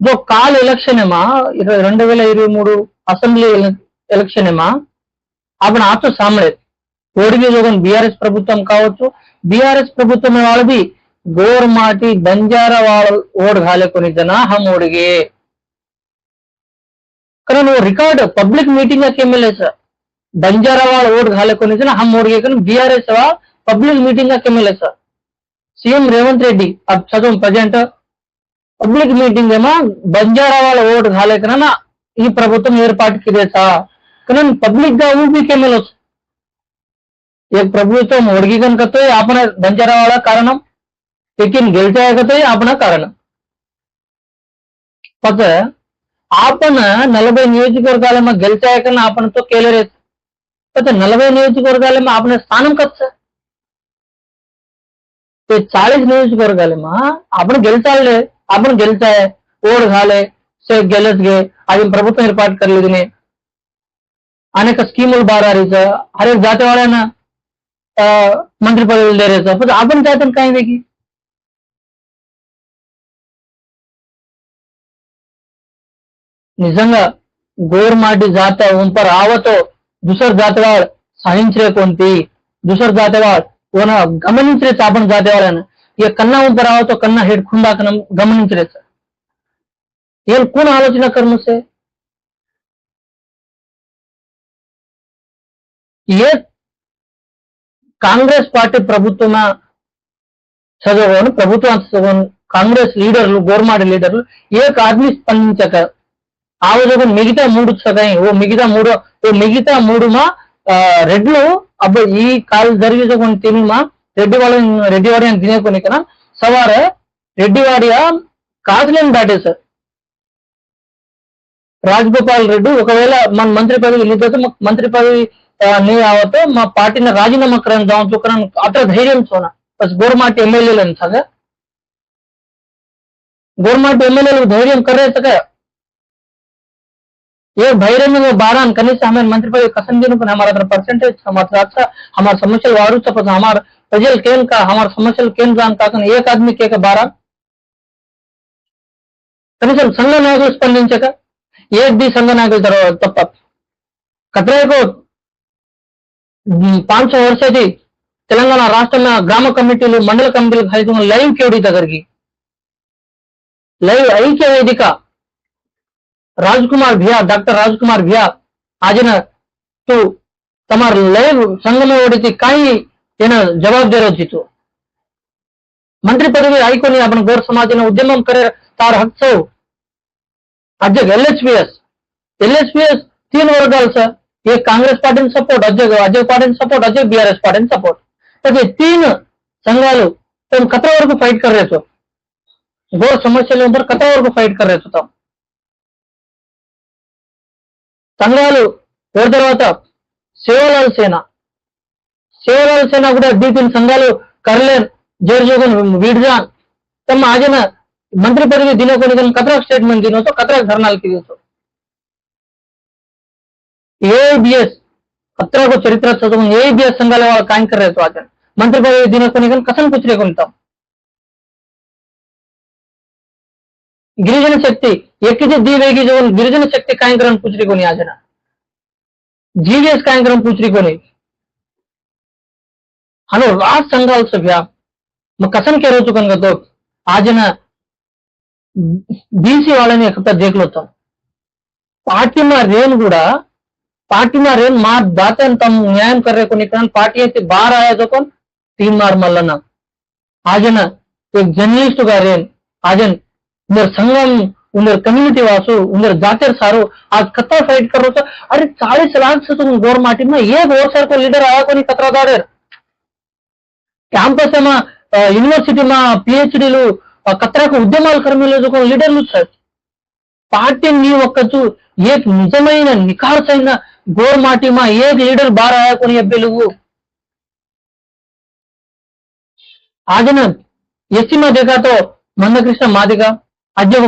ఇదో call election ఏమా ఇరవై రెండు వేల ఇరవై మూడు అసెంబ్లీ ఎలక్షన్ ఏమా అప్పుడు ఆచూ సామలేదు ఓడిగే జోగం బీఆర్ఎస్ ప్రభుత్వం కావచ్చు బీఆర్ఎస్ ప్రభుత్వం వాళ్ళది. గోర్మాటి బంజార వాళ్ళ ఓడ్ కొని జనా హమ్ ఓడిగే. కానీ నువ్వు record public meeting MLA sir. Banjara వాళ్ళ ఓటు జన హమ్ ఓడిగే కానీ బీఆర్ఎస్ వాళ్ళ public meeting MLA sir. CM Revanth Reddy అబ్ చదువు ప్రజెంట్ పబ్లిక్ మీటింగ్ ఏమో బంజారా వాళ్ళ ఓటు కాలేకనా ఈ ప్రభుత్వం ఏర్పాటుకి చేసా కానీ పబ్లిక్ గా ఊపికి ఎమ్మెల్యే एक ప్రభుత్వం ओढगी कन करतोय आपण बंजारावाला कारणम लेकिन गेलच्या ऐकतोय आपण కారణం फक्त आपण నలభై నియోజకవర్గాల मग गेलच्या ऐकन आपण तो केले रे पण नलभై नियोजकवर्गाला मग आपण स्थानम कसं अपन गेलता है ओड खाले से गेल गे अभी प्रभुत्म एर्पट कर लेने अनेक स्कीम बार आ रही है हर एक जाति वाले ना मंत्री पद दे रहे थे अब हम चाहते कहीं देखी निजंग गोरमाटी जात ऊपर आव तो दुसर जाति वाल सहित रे को दुसर जाति वाल गमन से अपन जाते वाले ना ఈ ಕನ್ನ ಉಬ್ಬರಾವೋ ಕನ್ನ ಹಿಡ್ಕೊಂಡಾಗ ನಮ್ గమనించలేదు సార్. ఏం ಕೂನ ఆలోచన కర్మసే ఏ కాంగ్రెస్ పార్టీ ప్రభుత్వమ చదవను ప్రభుత్వ చదవను కాంగ్రెస్ లీడర్లు గోర్మాడ లీడర్లు ఏ కార్మి స్పందించక ఆ రోజు మిగతా మూడు చదవ ఓ మిగతా మూడు ఓ మిగతా మూడు మా రెడ్లు అబ్బాయి ఈ కాలు జరిగేసకొని తినుమా మా రెడ్డి వాళ్ళని రెడ్డి వాడి అని తినేకొని కన్నా సవారే రెడ్డి వాడియా కాసులేని దాటేశారు రాజగోపాల్ రెడ్డి ఒకవేళ మన మంత్రి పదవి నిద్రతో మాకు మంత్రి పదవి ఆ, నీ आवतो మా పార్టీని రాజీనామా करायला जाऊन तो कारण आता धैर्य सोना बस गोरमाट एमएलए सगळं गोरमाट एमएलए धैर्य करायचं काय ये धैर्य में वो बारह कनिष्ठ हमें मंत्री पद कसम दिन पण हमारा तरफ परसेंटेज हमारा अच्छा हमारा समस्या वारू पण हमारा फजल केल का हमार समस्या केन जान काकन एक आदमी के का बारा కనీసం సంఘ నాయకులు స్పందించక ఏది సంఘ నాయకులు తర్వాత తప్ప. కత్రేకో పాంచ వర్షది తెలంగాణ రాష్ట్రంలో గ్రామ కమిటీలు మండల కమిటీలు హైతం లైవ్ కేవడి దగ్గరికి. లైవ్ ఐక్య వేదిక రాజ్ కుమార్ భియా డాక్టర్ రాజ్ కుమార్ భియా ఆజిన తు తమ లైవ్ సంఘం ఓడితే కానీ તેના જવાબદારો જીતો મંત્રી પદવી હાઈકોની આપણે ગોર સમાજના ઉદ્યમ કરે તાર હક સૌ અધ્યક્ષ એલએચપીએસ એલએચપીએસ तीन वर्ग आलसा एक Congress party support Ajay Ajay party support Ajay BRS party support तो तीन संघा तुम खतरा वరకు फाइट कर रहे थे घोर समस्या अंदर खतरा वరకు फाइट कर रहे थे तुम సంఘాలు ఓ తర్వాత సేవలాల్ సేన ಸೇವಲಸೇನ ಕೂಡ ಬೀಪಿನ ಸಂಘಾಲು ಕರ್ಲೇನ್ ಜೋರ್ಜೋಗನ್ ವಿಡ್ಜಾನ್ ತಮ್ಮ ಆಗಿನ ಮಂತ್ರಿ ಪದವಿ ದಿನಕ್ಕೊಂದು ಕತ್ರಾಕ್ స్టేట్మెంట్ ದಿನೋಸೋ ಕತ್ರಾಕ್ ಧರ್ನಾಲ್ ದಿವಸ ఏబిఎస్ పత్రాకు చరిత్ర చదువు ఏబిఎస్ సంఘాల వాళ్ళ కాంకర్ రైతు ఆచరణ మంత్రి పదవి దినకొని కానీ కసం గిరిజన శక్తి ఎక్కితే దీవేగి గిరిజన శక్తి కాంకరం పుచ్చిరికొని ఆచరణ జీవీఎస్ కాంకరం పుచ్చిరికొని कोणी आज ना जीवीएस काय करून पुचरी कोणी हॅलो राज संघाल सभ्या मग कसन केलं होतो कन तो आज ना బీసీ వాళ్ళని ఎక్కడ దేకలుతాం పార్టీ మా రేన్ కూడా पार्टी में रेन मार दाते तम न्याय कर रहे को निकल पार्टी से बाहर आया तो कौन तीन मार मल्लना आज ना एक जर्नलिस्ट का रेन आज उधर संगम उधर कम्युनिटी वासु उधर जातेर सारो आज कत्ता फाइट कर रहा अरे चालीस लाख से तुम गौर माटी में एक और सर को लीडर आया को नहीं कतरा दाड़ेर క్యాంపస్ మా యూనివర్సిటీ మా పిహెచ్డీలు కత్రాకు ఉద్యమాల కర్మీలు లీడర్లు సార్. పార్టీ నీ ఒక్కచు ఏ నిజమైన నిఖార్సైన మా ఏ లీడర్ బారాయకుని అబ్బెలుగు ఆదిన ఎస్సీ మా దిగాతో మందకృష్ణ మాదిగా అధ్యక్ష